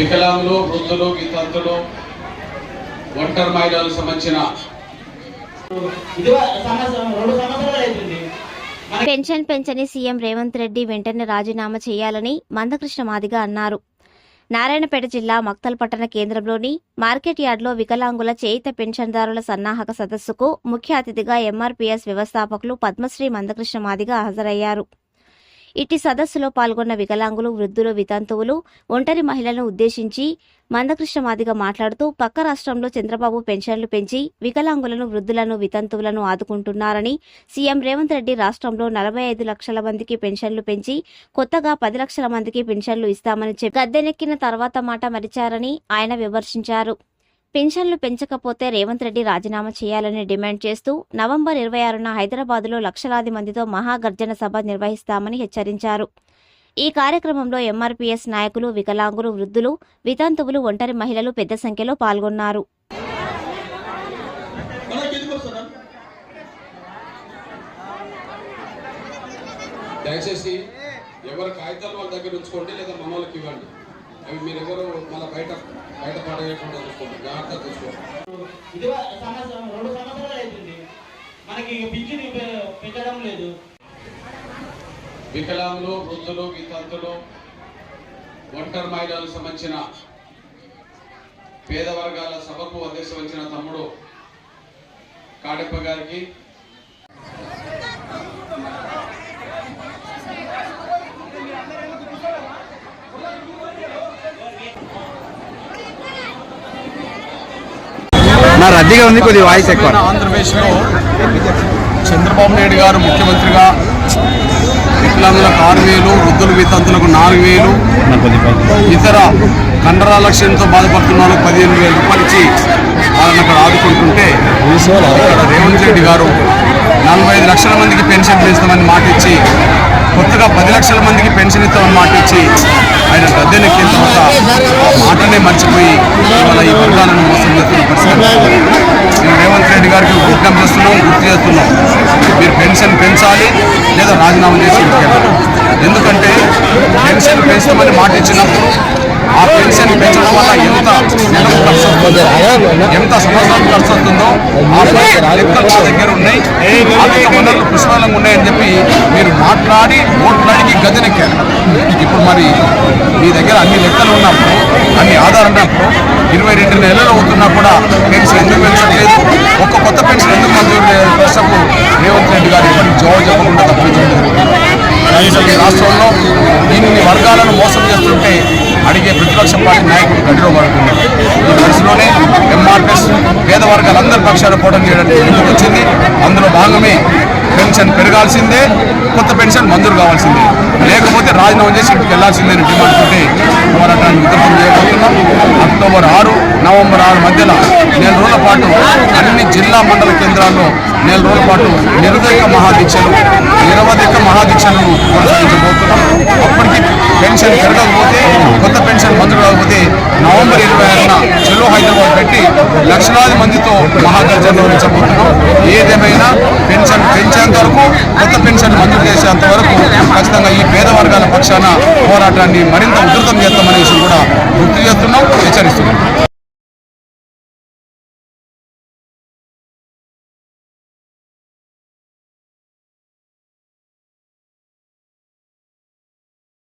వికలాంగులు వృద్ధులు వితంతులు ఒంటరి మహిళలకు సంబంధించిన పెన్షన్ పెంచని సీఎం రేవంత్ రెడ్డి వెంటనే రాజీనామా చేయాలని మందకృష్ణ మాదిగ అన్నారు. నారాయణపేట జిల్లా మక్తల్ పట్టణ కేంద్రంలోని మార్కెట్ యార్డ్లో వికలాంగుల చేయిత పెన్షన్దారుల సన్నాహక సదస్సుకు ముఖ్య అతిథిగా ఎంఆర్పీఎస్ వ్యవస్థాపకులు పద్మశ్రీ మందకృష్ణ మాదిగ హాజరయ్యారు. ఇట్టి సదస్సులో పాల్గొన్న వికలాంగులు వృద్ధులు వితంతువులు ఒంటరి మహిళలను ఉద్దేశించి మందకృష్ణ మాదిగ మాట్లాడుతూ పక్క రాష్ట్రంలో చంద్రబాబు పెన్షన్లు పెంచి వికలాంగులను వృద్ధులను వితంతువులను ఆదుకుంటున్నారని సీఎం రేవంత్ రెడ్డి రాష్ట్రంలో నలభై ఐదు లక్షల మందికి పెన్షన్లు పెంచి కొత్తగా పది లక్షల మందికి పెన్షన్లు ఇస్తామని చెప్పి గద్దెనెక్కిన తర్వాత మాట మరిచారని ఆయన విమర్శించారు. పెన్షన్లు పెంచకపోతే రేవంత్ రెడ్డి రాజీనామా చేయాలని డిమాండ్ చేస్తూ నవంబర్ ఇరవై ఆరున హైదరాబాద్లో లక్షలాది మందితో మహాగర్జన సభ నిర్వహిస్తామని హెచ్చరించారు. ఈ కార్యక్రమంలో ఎంఆర్పీఎస్ నాయకులు వికలాంగులు వృద్ధులు వితంతువులు ఒంటరి మహిళలు పెద్ద సంఖ్యలో పాల్గొన్నారు. దయచేసి ఎవరి కాగితాలు వాళ్ళ దగ్గర ఉంచుకోండి లేదా మన వాళ్ళకి ఇవ్వండి. అవి మీరు ఎవరు మన బయట బయట పడేయకుండా చూసుకోండి. జాగ్రత్తగా చూసుకోండి. ఇది సంవత్సరం రెండు సంవత్సరాలు అవుతుంది. మనకి పింఛన్ పెట్టడం లేదు. వికలాంగులు వృద్ధులు వితంతులు ఒంటరి మహిళలకు సంబంధించిన పేద వర్గాల సభకు అధ్యక్ష వచ్చిన తమ్ముడు కాడెప్ప గారికి నా రద్దీగా ఉంది కొద్ది వాయిస్ ఎక్కువ. ఆంధ్రప్రదేశ్లో చంద్రబాబు నాయుడు గారు ముఖ్యమంత్రిగా వికలాంగులకు ఆరు వేలు వృద్ధుల వితంతులకు నాలుగు వేలు ఇతర కండరాల లక్ష్యంతో బాధపడుతున్న వాళ్ళకి పదిహేను వేల రూపాయలు ఇచ్చి వాళ్ళని అక్కడ ఆదుకుంటుంటే ఇక్కడ రేవంత్ రెడ్డి గారు నలభై ఐదు లక్షల మందికి పెన్షన్ పెంచుతామని మాట ఇచ్చి కొత్తగా పది లక్షల మందికి పెన్షన్ ఇస్తామని మాట ఇచ్చి ఆయన గద్దెనెక్కిన తర్వాత ఆ మాటనే మర్చిపోయి ఇవాళ ఈ వర్గాలను మోసం చేస్తున్న మేము రేవంత్ రెడ్డి గారికి విజ్ఞప్తి చేస్తున్నాం గుర్తు చేస్తున్నాం మీరు పెన్షన్ పెంచాలి లేదా రాజీనామా చేసి ఇంటికి ఎందుకంటే పెన్షన్ పెంచమని మాట ఇచ్చినప్పుడు ఆ పెన్షన్ పెంచడం వల్ల ఎంత నెలకు ఖర్చు వస్తుందో ఎంత సంవత్సరాలు ఖర్చు వస్తుందో ఆ లెక్కలు మా దగ్గర ఉన్నాయి ఆర్థిక వనరులు పుష్కలంగా ఉన్నాయని చెప్పి మీరు మాట్లాడి ఈ అడిగి ఇప్పుడు మరి మీ దగ్గర అన్ని లెక్కలు ఉన్నప్పుడు అన్ని ఆధారం ఉన్నప్పుడు ఇరవై రెండు నెలలు అవుతున్నా కూడా పెన్షన్ ఎందుకు పెంచట్లేదు? ఒక్క కొత్త పెన్షన్ ఎందుకు మంజూరు లేదు రేవంత్ రెడ్డి గారు ఇప్పటికి జవాబు చెప్పకుండా తప్పించడం జరుగుతుంది రాష్ట్రంలో దీనిని వర్గాలను మోసం చేస్తుంటే అడిగే ప్రతిపక్ష పార్టీ నాయకుడు గడిలో పడుతున్నారు ఈ దశలోనే ఎంఆర్ఎస్ పేద వర్గాలందరి పక్షాన పోవడం చేయడానికి ఎందుకు వచ్చింది? అందులో భాగమే పెన్షన్ పెరగాల్సిందే కొత్త పెన్షన్ మంజూరు కావాల్సిందే. లేకపోతే రాజీనామా చేసి ఇంటికి వెళ్ళాల్సిందే అని డిమాండ్ తోటి పోరాటాన్ని వితరణ చేయబోతున్నాం. అక్టోబర్ ఆరు నవంబర్ ఆరు మధ్యలో నెల రోజుల పాటు అన్ని జిల్లా మండల కేంద్రాల్లో నెల రోజుల పాటు నిరుదక మహాదీక్షలు నిరవధిక మహాదీక్షలను కొనసాగించబోతున్నాం అప్పటికి పెన్షన్ పెరగకపోతే కొత్త పెన్షన్ మంజూరు కాకపోతే నవంబర్ ఇరవై ఆరున చెలో హైదరాబాద్ పెట్టి లక్షలాది మందితో మహాగర్జన నిర్వహించబోతున్నాం. ఏదేమైనా పెన్షన్ పెంచేంత వరకు కొత్త పెన్షన్ మంజూరు చేసేంత వరకు ఖచ్చితంగా ఈ పేద వర్గాల పక్షాన పోరాటాన్ని మరింత ఉధృతం చేస్తామనే విషయం కూడా గుర్తు చేస్తున్నాం హెచ్చరిస్తున్నాం.